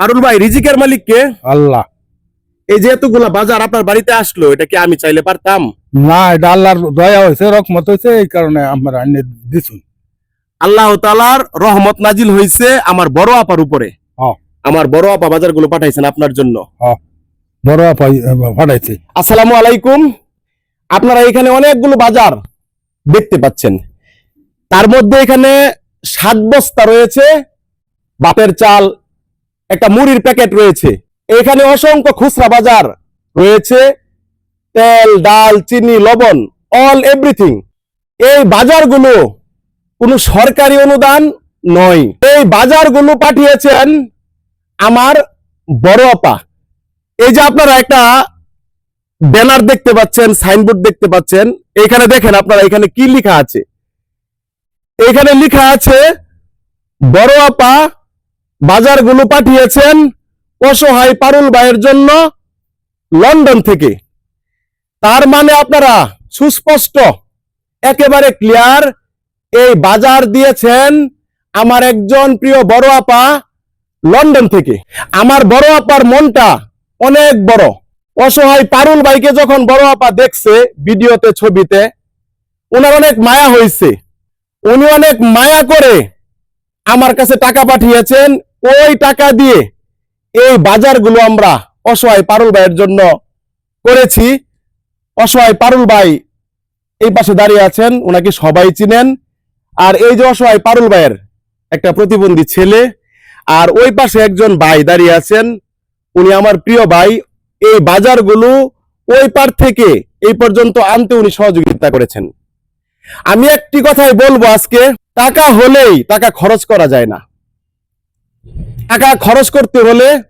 পারুল ভাই রিজিকের মালিক কে? আল্লাহ। এই যে এতগুলা বাজার আপনার বাড়িতে আসলো এটা কি আমি চাইলে পারতাম? না এটা আল্লাহর দয়া হয়েছে রকমত হয়েছে এই কারণে আমরা এনে দিছু। আল্লাহ তালার রহমত নাজিল হয়েছে আমার বড় আপার উপরে। আমার বড় আপা বাজারগুলো পাঠাইছেন আপনার জন্য। বড় আপাই পাঠাইছে। আসসালামু আলাইকুম। আপনারা এখানে অনেকগুলো বাজার দেখতে পাচ্ছেন। তার মধ্যে এখানে সাত বস্তা রয়েছে বাপের চাল মুড়ির প্যাকেট রয়েছে। এখানে অসংখ্য খুচরা বাজার রয়েছে। তেল, ডাল, চিনি, লবণ, অল এভরিথিং। এই বাজারগুলো কোনো সরকারি অনুদান নয়। এই বাজারগুলো পাঠিয়েছেন আমার বড় আপা। এই যে আপনারা একটা ব্যানার দেখতে পাচ্ছেন, সাইনবোর্ড দেখতে পাচ্ছেন, এখানে দেখেন আপনারা এখানে কি লেখা আছে। এখানে লেখা আছে, বড় আপা বাজারগুলো পাঠিয়েছেন অসহায় পারুল ভাইয়ের জন্য লন্ডন থেকে। তার মানে আপনারা সুস্পষ্ট, একেবারে ক্লিয়ার এই বাজার দিয়েছেন আমার একজন প্রিয় বড় আপা লন্ডন থেকে। আমার বড় আপার মনটা অনেক বড়। অসহায় পারুল ভাইকে যখন বড় আপা দেখছে ভিডিওতে, ছবিতে, ওনার অনেক মায়া হয়েছে। উনি অনেক মায়া করে আমার কাছে টাকা পাঠিয়েছেন ওই টাকা দিয়ে এই বাজারগুলো আমরা অসহায় পারুল ভাইয়ের জন্য করেছি। অসহায় পারুল ভাই এই পাশে দাঁড়িয়ে আছেন, ওনাকে সবাই চিনেন। আর এই যে অসহায় পারুল ভাইয়ের একটা প্রতিবন্ধী ছেলে, আর ওই পাশে একজন ভাই দাঁড়িয়ে আছেন, উনি আমার প্রিয় ভাই। এই বাজারগুলো ওই পার থেকে এই পর্যন্ত আনতে উনি সহযোগিতা করেছেন। আমি একটি কথাই বলব আজকে, টাকা হলেই টাকা খরচ করা যায় না। টাকা খরচ করতে হলে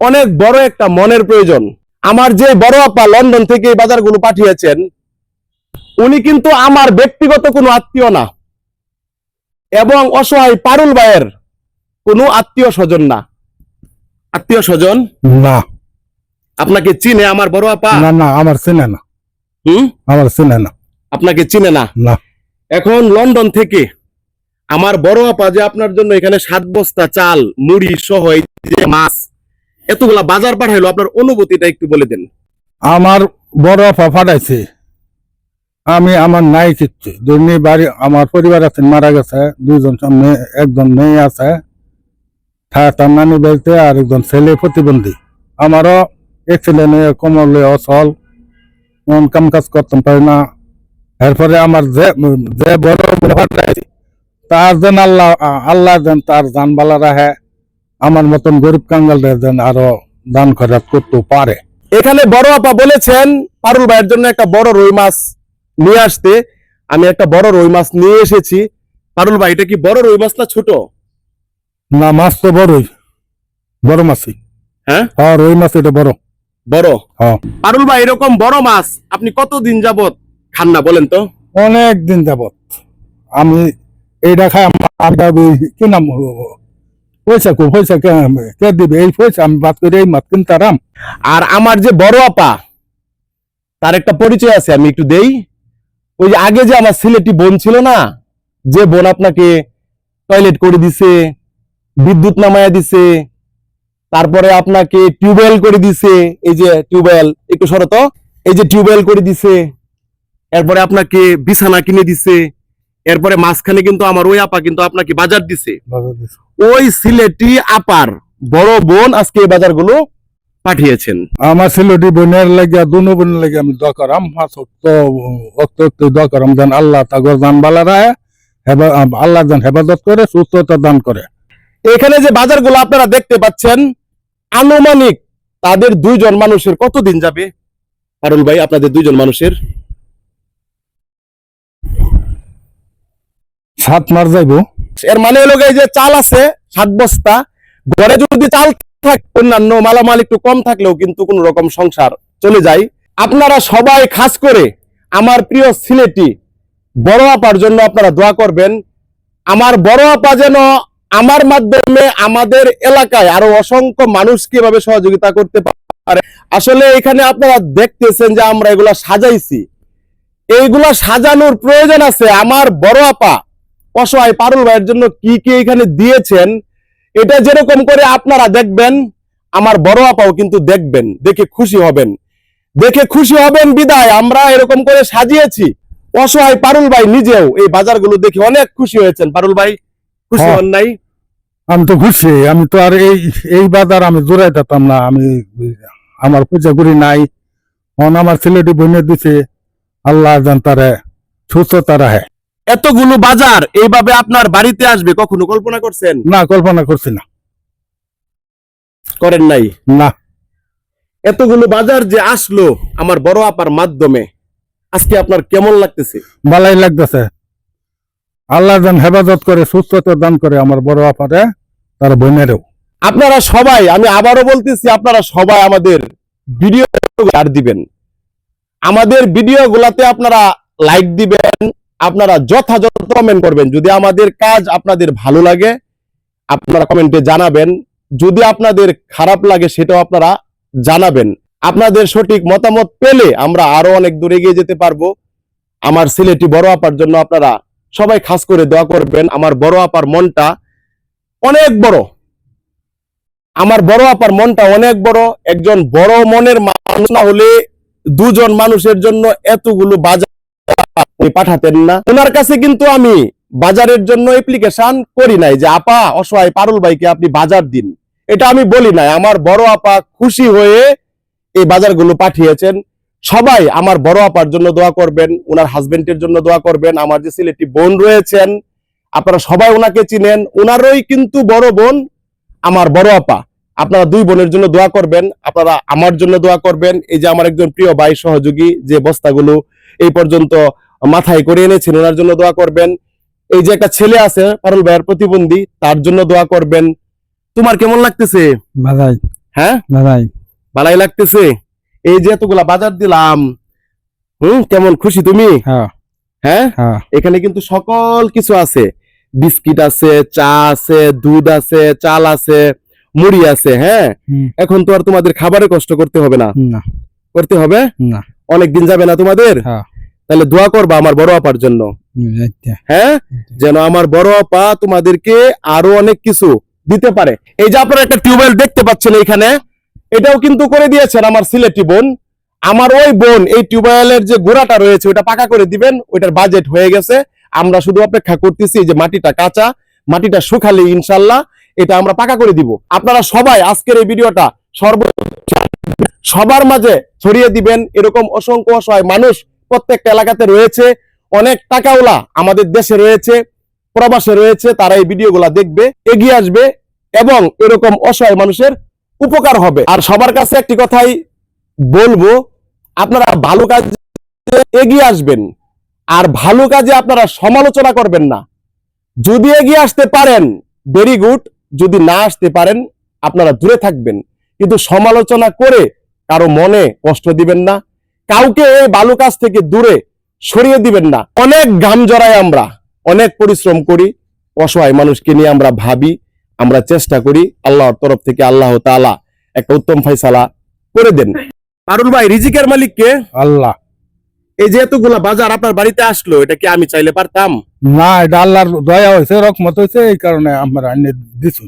অনেক বড় একটা মনের প্রয়োজন। আমার যে বড় আপা লন্ডন থেকে এই বাজারগুলো পাঠিয়েছেন উনি কিন্তু আমার ব্যক্তিগত কোনো আত্মীয় না এবং অসহায় পারুল ভাইয়ের কোনো আত্মীয় স্বজন না। আত্মীয় স্বজন? না। আপনাকে চিনে আমার বড় আপা? না না আমার চিনে না। হুম? আমার চিনে না। আপনাকে চিনে না? না। এখন লন্ডন থেকে আমার বড় আপা যে আপনার জন্য এখানে সাত বস্তা চাল, মুড়ি সহ মাছ, এতগুলা বাজার পাঠাইলো, আপনার অনুভূতিটা একটু বলে দেন। আমার বড় আপা পাঠাইছে। আমি আমার নাই কিচ্ছু। দুই বাড়ি, আমার পরিবার আছে, মারা গেছে দুজন একজন মেয়ে আছে। তার নানি বাড়িতে আর একজন ছেলে প্রতিবন্ধী। আমারও ছেলে মেয়ে কমলে মন কাম কাজ করতাম পারি না। এরপরে আমার যে যে বড় তার যেন আল্লাহ আল্লাহ যেন তার জানবালা রাখে আমার মতন গরিব কাঙ্গালদের যেন আরও দান খরচ করতে পারে। এখানে বড় আপা বলেছেন পারুল ভাইয়ের জন্য একটা বড় রুই মাছ নিয়ে আসতে। আমি একটা বড় রুই মাছ নিয়ে এসেছি। পারুল ভাই এটা কি বড় রুই মাছ না ছোট? না মাছ তো বড়ই। বড় মাছই। হ্যাঁ? হ্যাঁ রুই মাছ এটা বড়। বড়? হ্যাঁ। পারুল ভাই এরকম বড় মাছ আপনি কতদিন যাবত খান না বলেন তো? অনেক দিন যাবত আমি এইটা খাই আমার- কি নাম পয়সা কো পয়সা কে দিবে? এই পয়সা আমি বাদ করে এই মাছ কিনতারাম আর আমার যে বড় আপা, তার একটা পরিচয় আছে, আমি একটু দেই। ওই যে আগে যে আমার ছেলেটি বোন ছিল না, যে বোন আপনাকে টয়লেট করে দিছে, বিদ্যুৎ নামায়া দিছে, তারপরে আপনাকে টিউবওয়েল করে দিছে, এই যে টিউবওয়েল, একটু সরত এই যে টিউবওয়েল করে দিছে, এরপরে আপনাকে বিছানা কিনে দিছে এরপরে মাঝখানে কিন্তু আমার ওই আপা কিন্তু আপনাকে বাজার দিছে। ওই সিলেটি আপার বড় বোন আজকে এই বাজারগুলো পাঠিয়েছেন। আমার ছেলেটি বোনের লাগিয়া দুনো বোনের লাগে আমি দোয়া করাম দোয়া করাম যেন আল্লাহ তাগর দান বালা রায় আল্লাহ যেন হেফাজত করে সুস্থতা দান করে। এখানে যে বাজারগুলো আপনারা দেখতে পাচ্ছেন আনুমানিক তাদের দুইজন মানুষের কতদিন যাবে? পারুল ভাই আপনাদের দুইজন মানুষের সাত মার যাইব। এর মানে হলো এই যে চাল আছে, সাত বস্তা, ঘরে যদি চাল থাকে, অন্যান্য মালামাল একটু কম থাকলেও কিন্তু কোন রকম সংসার চলে যায়। আপনারা সবাই খাস করে আমার প্রিয় সিলেটি বড় আপার জন্য আপনারা দোয়া করবেন। আমার বড় আপা যেন আমার মাধ্যমে আমাদের এলাকায় আরও অসংখ্য মানুষ কীভাবে সহযোগিতা করতে পারে। আসলে এখানে আপনারা দেখতেছেন যে আমরা এগুলা সাজাইছি। এইগুলা সাজানোর প্রয়োজন আছে। আমার বড় আপা অসহায় পারুল ভাইয়ের জন্য কি কি এখানে দিয়েছেন এটা যেরকম করে আপনারা দেখবেন আমার বড় আপাও কিন্তু দেখবেন দেখে খুশি হবেন। দেখে খুশি হবেন বিদায় আমরা এরকম করে সাজিয়েছি। অসহায় পারুল ভাই নিজেও এই বাজারগুলো দেখে অনেক খুশি হয়েছেন। পারুল ভাই খুশি হ্যাঁ। হন নাই? আমি তো খুশি আমি তো আর এই এই বাজার আমি জোড়াই দিতাম না আমি আমার পূজা করি নাই। এখন আমার ছেলেটি বইনে দিছে আল্লাহ জান তারে সুস্থতা রাহে এতগুলো বাজার এইভাবে আপনার বাড়িতে আসবে কখনো কল্পনা করছেন? না কল্পনা করছি না। করেন নাই? না। এতগুলো বাজার যে আসলো আমার বড় আপার মাধ্যমে আজকে আপনার কেমন লাগতেছে? ভালাই লাগতেছে। আল্লাহ যেন হেফাজত করে সুস্থতা দান করে আমার বড় আপারে তার বোনেরও। আপনারা সবাই আমি আবারও বলতেছি আপনারা সবাই আমাদের ভিডিও আর দিবেন। আমাদের ভিডিও গুলাতে আপনারা লাইক দিবেন আপনারা যথাযথ কমেন্ট করবেন। যদি আমাদের কাজ আপনাদের ভালো লাগে, আপনারা কমেন্টে জানাবেন। যদি আপনাদের খারাপ লাগে, সেটাও আপনারা জানাবেন। আপনাদের সঠিক মতামত পেলে আমরা আরও অনেক দূর এগিয়ে যেতে পারব। আমার ছেলেটি বড় আপার জন্য আপনারা সবাই খাস করে দোয়া করবেন। আমার বড় আপার মনটা অনেক বড়। আমার বড় আপার মনটা অনেক বড়। একজন বড় মনের মানুষ না হলে দুজন মানুষের জন্য এতগুলো বাজার পাঠাতেন না। ওনার কাছে কিন্তু আমি বাজারের জন্য অ্যাপ্লিকেশন করি নাই যে, আপা, অসহায় পারুল ভাইকে আপনি বাজার দিন। এটা আমি বলি নাই। আমার বড় আপা খুশি হয়ে এই বাজারগুলো পাঠিয়েছেন। সবাই আমার বড় আপার জন্য দোয়া করবেন, ওনার হাজবেন্ডের জন্য দোয়া করবেন, আমার যে ছেলেটি বোন রয়েছেন, আপনারা সবাই ওনাকে চিনেন। ওনারই কিন্তু বড় বোন আমার বড় আপা। আপনারা দুই বোনের জন্য দোয়া করবেন, আপনারা আমার জন্য দোয়া করবেন। এই যে আমার একজন প্রিয় ভাই সহযোগী, যে বস্তাগুলো এই পর্যন্ত মাথায় করে এনেছেন ওনার জন্য দোয়া করবেন। এই যে একটা ছেলে আছে পারুল ভাইয়ের প্রতিবন্ধী তার জন্য দোয়া করবেন। তোমার কেমন লাগতেছে? বাজাই হ্যাঁ? বাজাই ভালাই লাগতেছে? এই যে এতগুলা বাজার দিলাম হুম কেমন খুশি তুমি? হ্যাঁ। হ্যাঁ? হ্যাঁ। এখানে কিন্তু সকল কিছু আছে। বিস্কিট আছে চা আছে দুধ আছে চাল আছে মুড়ি আছে হ্যাঁ? এখন তো আর তোমাদের খাবারে কষ্ট করতে হবে না। করতে হবে? না। অনেক দিন যাবে না তোমাদের? হ্যাঁ। তাহলে দোয়া করবা আমার বড় আপার জন্য। হ্যাঁ? যেন আমার বড় আপা তোমাদেরকে আরও অনেক কিছু দিতে পারে। এই যে আপনারা একটা টিউবওয়েল দেখতে পাচ্ছেন এখানে এটাও কিন্তু করে দিয়েছেন আমার সিলেটি বোন। আমার ওই বোন এই টিউবওয়েলের যে গোড়াটা রয়েছে ওটা পাকা করে দিবেন ওইটার বাজেট হয়ে গেছে। আমরা শুধু অপেক্ষা করতেছি যে মাটিটা কাঁচা মাটিটা শুকালে ইনশাল্লাহ এটা আমরা পাকা করে দিব। আপনারা সবাই আজকের এই ভিডিওটা সর্ব সবার মাঝে ছড়িয়ে দিবেন। এরকম অসংখ্য অসহায় মানুষ প্রত্যেকটা এলাকাতে রয়েছে। অনেক টাকাওলা আমাদের দেশে রয়েছে, প্রবাসে রয়েছে, তারা এই ভিডিওগুলা দেখবে, এগিয়ে আসবে এবং এরকম অসহায় মানুষের উপকার হবে। আর সবার কাছে একটি কথাই বলব, আপনারা ভালো কাজে এগিয়ে আসবেন। আর ভালো কাজে আপনারা সমালোচনা করবেন না। যদি এগিয়ে আসতে পারেন ভেরি গুড যদি না আসতে পারেন, আপনারা দূরে থাকবেন। কিন্তু সমালোচনা করে কারও মনে কষ্ট দিবেন না। কাউকে এই ভালো কাজ থেকে দূরে সরিয়ে দিবেন না। অনেক গাম জড়াই আমরা অনেক পরিশ্রম করি অসহায় মানুষকে নিয়ে আমরা ভাবি আমরা চেষ্টা করি আল্লাহর তরফ থেকে আল্লাহ তাআলা একটা উত্তম ফয়সালা করে দেন। পারুল ভাই রিজিকের মালিককে? আল্লাহ। এই যে এতগুলা বাজার আপনার বাড়িতে আসলো এটা কি আমি চাইলে পারতাম? না এটা আল্লাহর দয়া হয়েছে রকমত হয়েছে এই কারণে আমরা দিছু।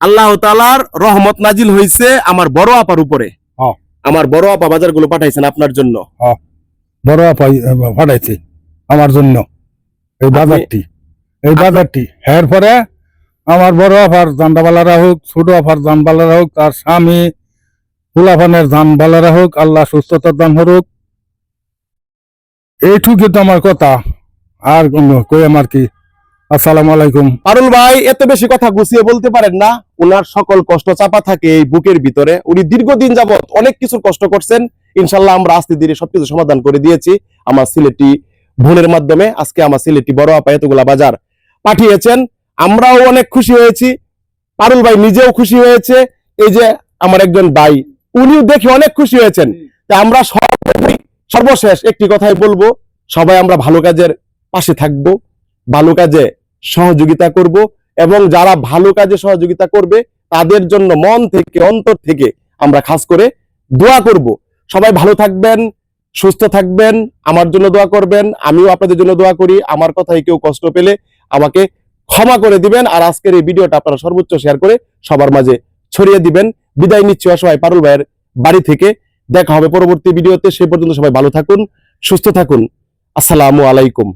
আল্লাহ তাআলার রহমত নাজিল হয়েছে আমার বড় আপার উপরে। আমার বড় আপা বাজারগুলো পাঠাইছেন আপনার জন্য। বড় আপাই পাঠাইছে আমার জন্য। এই বাজারটি এই বাজারটি। এর পরে আমার বড় আফার জানবালারা হোক ছোট আফার জানবালারা হোক তার স্বামী ফুলাফানের জানবালারা হোক আল্লাহ সুস্থতার দান হোক এইটুকু তো আমার কথা। আর কোনো- কই আমার কি? আসসালামু আলাইকুম। পারুল ভাই এত বেশি কথা গুছিয়ে বলতে পারেন না। ওনার সকল কষ্ট চাপা থাকে এই বুকের ভিতরে। উনি দীর্ঘদিন যাবৎ অনেক কিছু কষ্ট করছেন। ইনশাল্লাহ আমরা আস্তে ধীরে সবকিছু সমাধান করে দিয়েছি। আমার সিলেটি বোনের মাধ্যমে আজকে আমার সিলেটি বড় আপা এতগুলা বাজার পাঠিয়েছেন। আমরাও অনেক খুশি হয়েছি। পারুল ভাই নিজেও খুশি হয়েছে। এই যে আমার একজন ভাই, উনিও দেখে অনেক খুশি হয়েছেন। তা আমরা সর্বশেষ একটি কথাই বলব, সবাই আমরা ভালো কাজের পাশে থাকব, ভালো কাজে সহযোগিতা করব। এবং যারা ভালো কাজে সহযোগিতা করবে, তাদের জন্য মন থেকে, অন্তর থেকে আমরা খাস করে দোয়া করব। সবাই ভালো থাকবেন, সুস্থ থাকবেন, আমার জন্য দোয়া করবেন, আমিও আপনাদের জন্য দোয়া করি, আমার কথায় কেউ কষ্ট পেলে আমাকে ক্ষমা করে দিবেন, আর আজকের এই ভিডিওটা আপনারা সর্বোচ্চ শেয়ার করে সবার মাঝে ছড়িয়ে দিবেন। বিদায় নিচ্ছি অসহায় পারুল ভাইয়ের বাড়ি থেকে। দেখা হবে পরবর্তী ভিডিওতে, সে পর্যন্ত সবাই ভালো থাকুন, সুস্থ থাকুন। আসসালামু আলাইকুম।